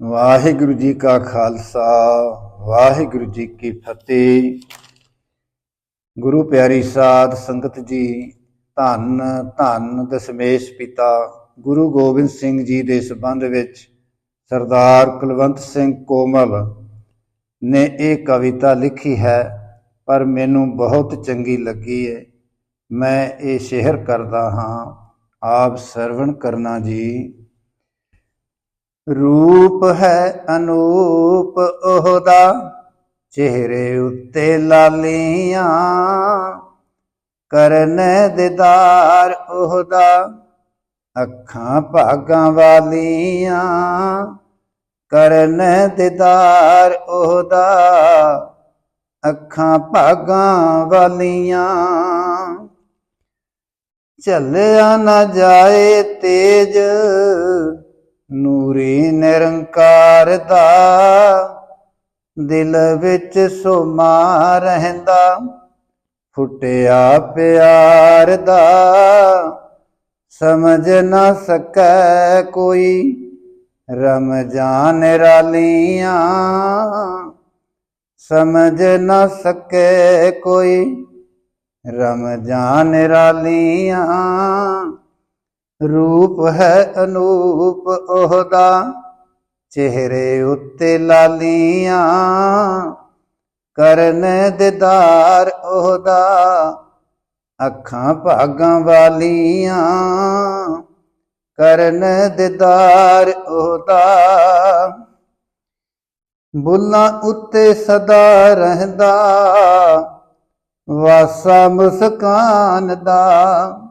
ਵਾਹਿਗੁਰੂ ਜੀ ਕਾ ਖਾਲਸਾ, ਵਾਹਿਗੁਰੂ ਜੀ ਕੀ ਫਤਿਹ। ਗੁਰੂ ਪਿਆਰੀ ਸਾਧ ਸੰਗਤ ਜੀ, ਧੰਨ ਧੰਨ ਦਸ਼ਮੇਸ਼ ਪਿਤਾ ਗੁਰੂ ਗੋਬਿੰਦ ਸਿੰਘ ਜੀ ਦੇ ਸਬੰਧ ਵਿੱਚ ਸਰਦਾਰ ਕੁਲਵੰਤ ਸਿੰਘ ਕੋਮਲ ਨੇ ਇਹ ਕਵਿਤਾ ਲਿਖੀ ਹੈ, ਪਰ ਮੈਨੂੰ ਬਹੁਤ ਚੰਗੀ ਲੱਗੀ ਹੈ ਮੈਂ ਇਹ ਸ਼ੇਅਰ ਕਰਦਾ ਹਾਂ। ਆਪ ਸਰਵਣ ਕਰਨਾ ਜੀ। ਰੂਪ ਹੈ ਅਨੂਪ ਉਹਦਾ, ਚਿਹਰੇ ਉੱਤੇ ਲਾਲੀਆਂ। ਕਰਨ ਦਿਦਾਰ ਉਹਦਾ, ਅੱਖਾਂ ਭਾਗਾਂ ਵਾਲੀਆਂ। ਕਰਨ ਦਿਦਾਰ ਉਹਦਾ, ਅੱਖਾਂ ਭਾਗਾਂ ਵਾਲੀਆਂ। ਚੱਲਿਆ ਨਾ ਜਾਏ ਤੇਜ ਨੂਰੀ ਨਿਰੰਕਾਰ ਦਾ, ਦਿਲ ਵਿੱਚ ਸੁਮਾ ਰਹਿੰਦਾ। ਫੁੱਟਿਆ ਪਿਆਰ ਦਾ, ਸਮਝ ਨਾ ਸਕੈ ਕੋਈ। ਰਮ ਰਮਜਾਨ ਨਿਰਾਲੀਆਂ ਸਮਝ ਨਾ ਸਕੈ ਕੋਈ। ਰਮਜਾਨ ਰਾਲੀਆਂ ਰੂਪ ਹੈ ਅਨੂਪ ਉਹਦਾ। ਚਿਹਰੇ ਉੱਤੇ ਲਾਲੀਆਂ ਕਰਨ ਦਿਦਾਰ ਉਹਦਾ। ਅੱਖਾਂ ਭਾਗਾਂ ਵਾਲੀਆਂ ਕਰਨ ਦਿਦਾਰ ਉਹਦਾ। ਬੁੱਲਾਂ ਉੱਤੇ ਸਦਾ ਰਹਿੰਦਾ, ਵਾਸਾ ਮੁਸਕਾਨ ਦਾ।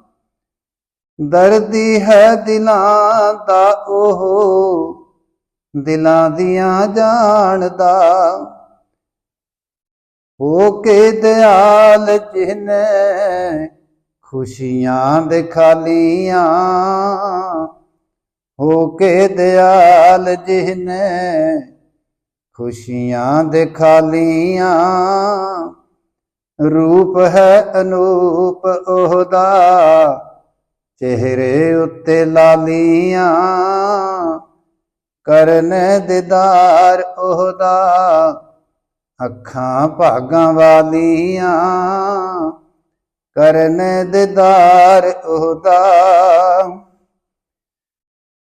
ਦਰਦੀ ਹੈ ਦਿਲਾਂ ਦਾ ਉਹ, ਦਿਲਾਂ ਦੀਆਂ ਜਾਣਦਾ ਹੋ ਕੇ ਦਿਆਲ ਜਿਨੇ ਖੁਸ਼ੀਆਂ ਦੇ ਖਾਲੀਆਂ, ਹੋ ਕੇ ਦਿਆਲ ਜਿਨੇ ਖੁਸ਼ੀਆਂ ਦੇ ਖਾਲੀਆਂ। ਰੂਪ ਹੈ ਅਨੂਪ ਉਹਦਾ ਚਿਹਰੇ ਉੱਤੇ ਲਾਲੀਆਂ, ਕਰਨ ਦਿਦਾਰ ਉਹਦਾ, ਅੱਖਾਂ ਭਾਗਾਂ ਵਾਲੀਆਂ, ਕਰਨ ਦਿਦਾਰ ਉਹਦਾ।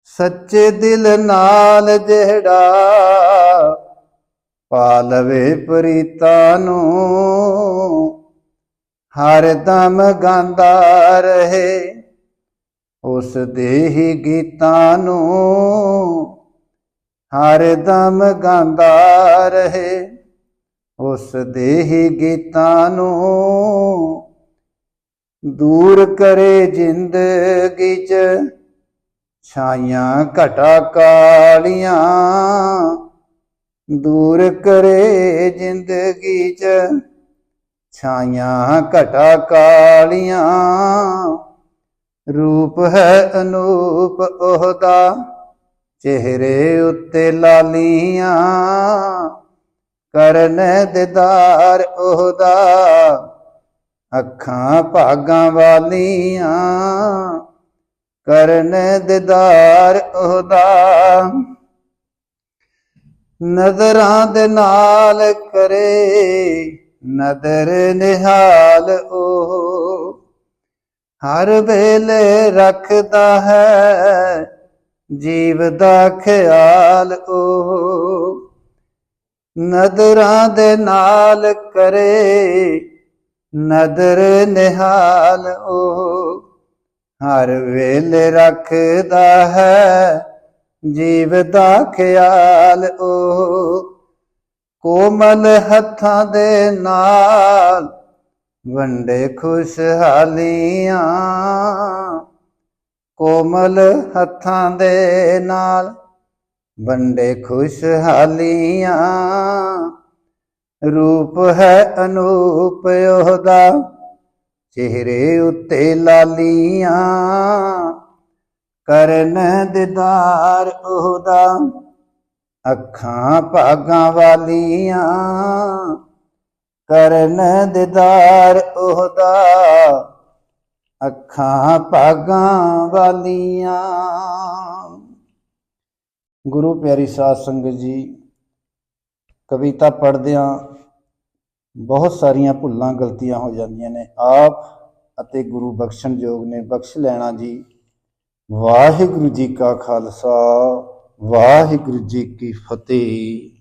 ਸੱਚੇ ਦਿਲ ਨਾਲ ਜਿਹੜਾ ਪਾਲਵੇ ਪ੍ਰੀਤਾ ਨੂੰ, ਹਰ ਦਮ ਗਾਉਂਦਾ ਰਹੇ। ਉਸ ਦੇ ਹੀ ਗੀਤਾਂ ਨੂੰ ਹਰ ਦਮ ਗਾਉਂਦਾ ਰਹੇ। ਉਸ ਦੇ ਹੀ ਗੀਤਾਂ ਨੂੰ ਦੂਰ ਕਰੇ ਜ਼ਿੰਦਗੀ ਚ। ਛਾਈਆਂ ਘਟਾ ਕਾਲੀਆਂ ਦੂਰ ਕਰੇ ਜ਼ਿੰਦਗੀ ਚ। ਛਾਈਆਂ ਘਟਾ ਕਾਲੀਆਂ ਰੂਪ ਹੈ ਅਨੂਪ ਉਹਦਾ, ਚਿਹਰੇ ਉੱਤੇ ਲਾਲੀਆਂ। ਕਰਨ ਦਿਦਾਰ ਉਹਦਾ, ਅੱਖਾਂ ਭਾਗਾਂ ਵਾਲੀਆਂ। ਕਰਨ ਦਿਦਾਰ ਉਹਦਾ, ਨਜ਼ਰਾਂ ਦੇ ਨਾਲ ਕਰੇ, ਨਦਰ ਨਿਹਾਲ ਉਹ। ਹਰ ਵੇਲੇ ਰੱਖਦਾ ਹੈ, ਜੀਵ ਦਾ ਖਿਆਲ ਉਹ। ਨਦਰਾਂ ਦੇ ਨਾਲ ਕਰੇ, ਨਦਰ ਨਿਹਾਲ ਉਹ। ਹਰ ਵੇਲੇ ਰੱਖਦਾ ਹੈ, ਜੀਵ ਦਾ ਖਿਆਲ ਉਹ। ਕੋਮਲ ਹੱਥਾਂ ਦੇ ਨਾਲ ਵੰਡੇ ਖੁਸ਼ਹਾਲੀਆਂ, ਕੋਮਲ ਹੱਥਾਂ ਦੇ ਨਾਲ ਵੰਡੇ ਖੁਸ਼ਹਾਲੀਆਂ। ਰੂਪ ਹੈ ਅਨੂਪ, ਉਹਦਾ ਚਿਹਰੇ ਉੱਤੇ ਲਾਲੀਆਂ। ਕਰਨ ਦਿਦਾਰ, ਉਹਦਾ ਅੱਖਾਂ ਭਾਗਾਂ ਵਾਲੀਆਂ। ਕਰਨ ਦਿਦਾਰ ਉਹਦਾ। ਅੱਖਾਂ ਭਾਗਾਂ ਵਾਲੀਆਂ। ਗੁਰੂ ਪਿਆਰੀ ਸਾਧ ਸੰਗਤ ਜੀ, ਕਵਿਤਾ ਪੜ੍ਹਦਿਆਂ ਬਹੁਤ ਸਾਰੀਆਂ ਭੁੱਲਾਂ ਗਲਤੀਆਂ ਹੋ ਜਾਂਦੀਆਂ ਨੇ। ਆਪ ਅਤੇ ਗੁਰੂ ਬਖਸ਼ਣਯੋਗ ਨੇ ਬਖਸ਼ ਲੈਣਾ ਜੀ। ਵਾਹਿਗੁਰੂ ਜੀ ਕਾ ਖਾਲਸਾ, ਵਾਹਿਗੁਰੂ ਜੀ ਕੀ ਫਤਿਹ।